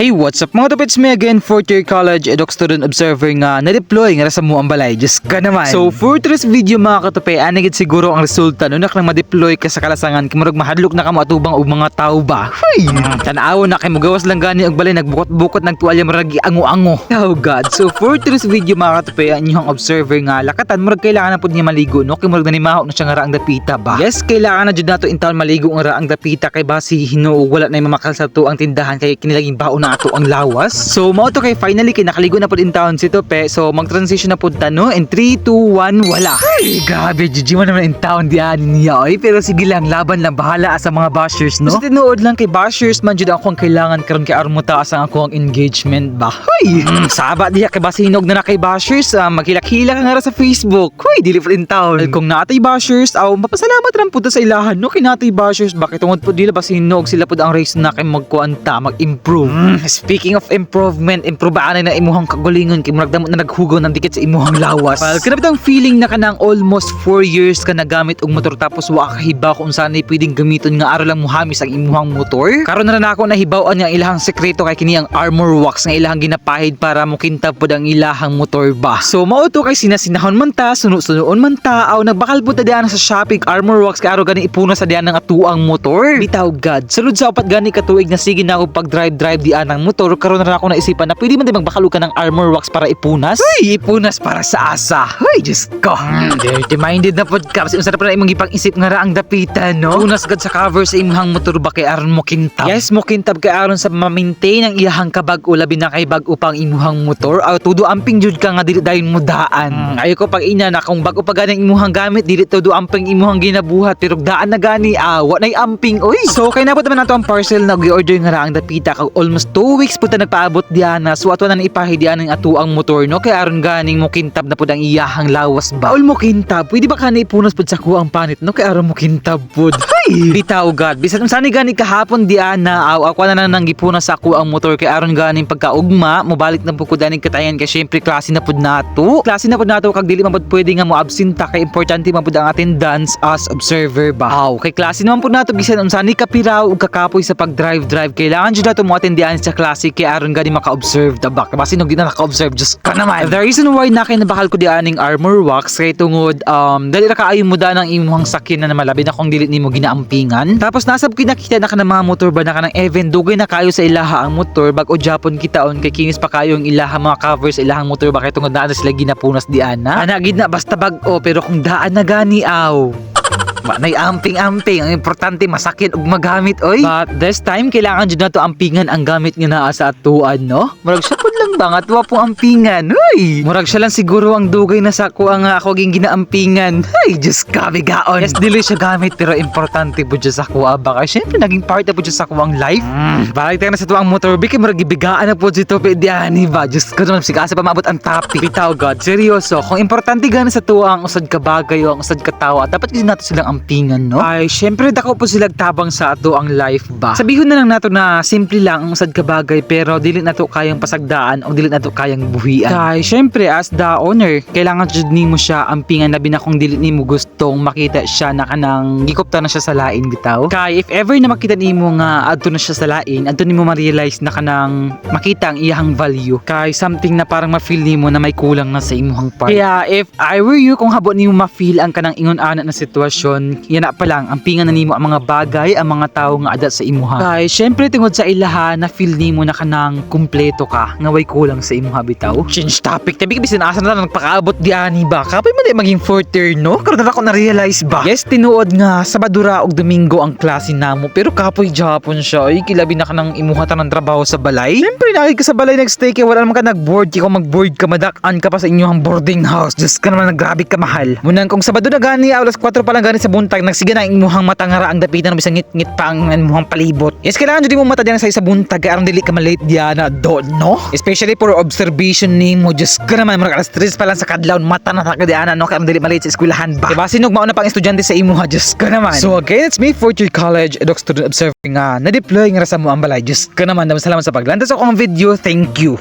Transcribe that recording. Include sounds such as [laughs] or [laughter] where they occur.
Hey, what's up mga tupits me again, fourth year college eduk student observer nga na-deploy nga sa mo ang balay. Just ka naman. So, for today's video mga katupi, anigit siguro ang resulta nak nang ma-deploy ka sa kalasangan kimurag mahadlok na ka mo atubang og mga tao ba. Huy! Tanaw na kay mugawas lang gani og balay nagbukot-bukot nagtualya maragi ango-ango. Oh god. So, for today's video mga katupi, ang inyong observer nga lakatan murag kailangan na pud niya maligo no kimurag na nimaho na siya nga raang dapita ba. Yes, kailangan na jud nato in town maligo nga raang dapita kay basi hinuog wala na mamakal sa to ang tindahan kay kinilaging baon na ato ang lawas. So mao to kay finally kay nakaligo na pud in town si Tope. So mag-transition na pud ta no in 3 2 1 wala. Ay, grabe Gigi mo naman in town diyan niya oy. Pero sige lang laban lang bahala sa mga bashers no. Basta tinuod lang kay bashers man jud ako ang kailangan karon kay aron mo taas ang ako ang engagement ba. Hoy, mm, saba diya kay basi hinog na na kay bashers ah, maghilak-hilak nga ra sa Facebook. Hoy, dili pud in town. Well, kung natay bashers aw mapasalamat ram pud sa ilahan no kay natay bashers bakit tungod pud dila basi hinog sila pud ang race na kay magkuanta mag-improve. Mm, [laughs] speaking of improvement, improvean na imuhang kagulingon kay murag na naghugaw ng dikit sa imuhang lawas. Well, kanabit ang feeling na kanang almost 4 years ka nagamit og motor tapos wa ka hibaw kung saan ay pwedeng gamiton nga araw lang muhamis ang imuhang motor. Karon na na ako nahibawan nga ilahang sekreto kay kini ang armor wax nga ilahang ginapahid para mukintab pod ang ilahang motor ba. So mao to kay sinasinahon man ta, suno-sunoon man ta, aw nagbakal pud ta diyan sa shopping armor wax kay araw gani ipuno sa diyan ng atuang motor. Bitaw god. Sulod sa upat gani katuig na sige na ako pag drive drive diyan ng motor karon na ako naisipan na pwede man din magbakalo ka ng armor wax para ipunas. Uy, ipunas para sa asa. Uy, just ko. dirty minded na pod ka. Kasi unsa na pa na imong ipang-isip nga ra ang dapitan, no? Punas gad sa cover sa imong motor ba kay aron mo kintab. Yes, mo kintab kay aron sa ma-maintain ang iyahang kabag-o labi na kay bag-o pang imuhang motor. Aw tudo amping jud ka nga dili dayon mo daan. Ayo ko pag ina na kung bag-o pa ganing imuhang gamit dili tudo amping imuhang ginabuhat pero daan na gani awa nay amping oy. So kay napod naman nato ang parcel na gi-order nga ra ang dapita kag almost 2 weeks po ta nagpaabot diyan na so ato na ipahi diyan ang ato ang motor no kay aron ganing mo kintab na pud ang iyahang lawas ba. Ul mo kintab, pwede ba kana ipunas pud sa kuha ang panit no kay aron mo kintab pud. Bitaw god. Bisan unsa ni gani kahapon diyan na aw ako na nang gipunas sa kuha ang motor kay aron ganing pagkaugma mobalik na pud ko daning katayan kay syempre klase na pud nato. Klase na pud nato kag dili man pud pwede nga mo absenta kay importante man pud ang attendance as observer ba. Aw, kay klase naman pud nato bisan unsa ni kapiraw ug kakapoy sa pag-drive drive kailangan jud nato mo sa klase kay aron gani maka-observe da ba. Basi no di na naka-observe just ka naman. The reason why na kay nabakal ko di aning armor wax kay tungod um dali ra kaayo mo da ng imong sakyan na malabi na kung dili nimo ginaampingan. Tapos nasab kinakita na ka mga motor ba na ka ng event dugay na kayo sa ilaha ang motor bag o Japon kitaon kay kinis pa kayo ang ilaha mga cover sa ilahang motor ba kay tungod na sila ginapunas di ana. Ana gid na basta bag o pero kung daan na gani aw. Ba, nay amping-amping. Ang importante, masakit ug magamit, oy. But this time, kailangan dyan na to ampingan ang gamit nga naa sa atuan, no? Murag siya pud lang ba nga tuwa po ampingan, uy. Murag siya lang siguro ang dugay na sa ko ang ako ging ginaampingan. Ay, just kabigaon. Yes, dili siya gamit, pero importante po sa kuha. Baka syempre, naging part na po dyan sa kuwang life. Mm, balik tayo na sa tuwang motor. Biki, murag ibigaan na po dito, pwede ani ba? Just ko naman, sigasa pa maabot ang topic. Bitaw, God, seryoso. Kung importante gana sa tuwa ang usad ka bagay o ang usad ka tawa, dapat kasi nato silang ampingan, no? Ay, syempre, dako po sila tabang sa ato ang life ba? Sabihon na lang nato na simple lang ang usad ka bagay, pero dili nato kayang pasagdaan o dili nato kayang buhian. Kay, syempre, as the owner, kailangan jud nimo siya ampingan labi na kung dili nimo gustong makita siya na kanang gikopta na siya sa lain bitaw. Kay, if ever na makita nimo nga adto na siya sa lain, adto nimo ma-realize na kanang makita ang iyahang value. Kay, something na parang ma-feel nimo na may kulang na sa imuhang part. Kaya, if I were you, kung habo nimo ma-feel ang kanang ingon ana na sitwasyon, yan na pa lang, ampingan na nimo ang mga bagay, ang mga tao nga adat sa imuha. Kay, syempre tungod sa ilaha na feel nimo na kanang kumpleto ka, nga way kulang sa imuha bitaw. Change topic, tabi bisin asa na nagpakaabot di ani ba? Kapay man di maging fourth year, no? Karon na ako na-realize ba? Yes, tinuod nga Sabadura ug Domingo ang klase namo, pero kapoy Japon siya. Ay, kilabi na ka ng imuhatan ng trabaho sa balay. Syempre, nakik ka sa balay nagstay kay wala naman ka nag-board, kay mag-board ka madak-an ka pa sa inyong boarding house. Just ka naman naggrabe ka mahal. Munang kung Sabado na gani, alas 4 pa lang gani sa buntag, nagsiga na ang imuhang mata nga ra ang dapitan bisang ngit-ngit pa ang imuhang palibot. Yes, kailangan jud mo mata diyan sa isa buntag aron dili ka malate diana do no? Especially for observation nimo, just ka naman murag alas 3 pa lang sa kadlaw mata na taka diana no kay dili malate sa eskwelahan ba. Diba sinog mauna pang estudyante sa imuha, just ka naman. So again, it's me fourth year college eduk student observing nga na-deploy nga ra sa mo ang balay. Just ka naman, salamat sa paglanda sa akong video. Thank you.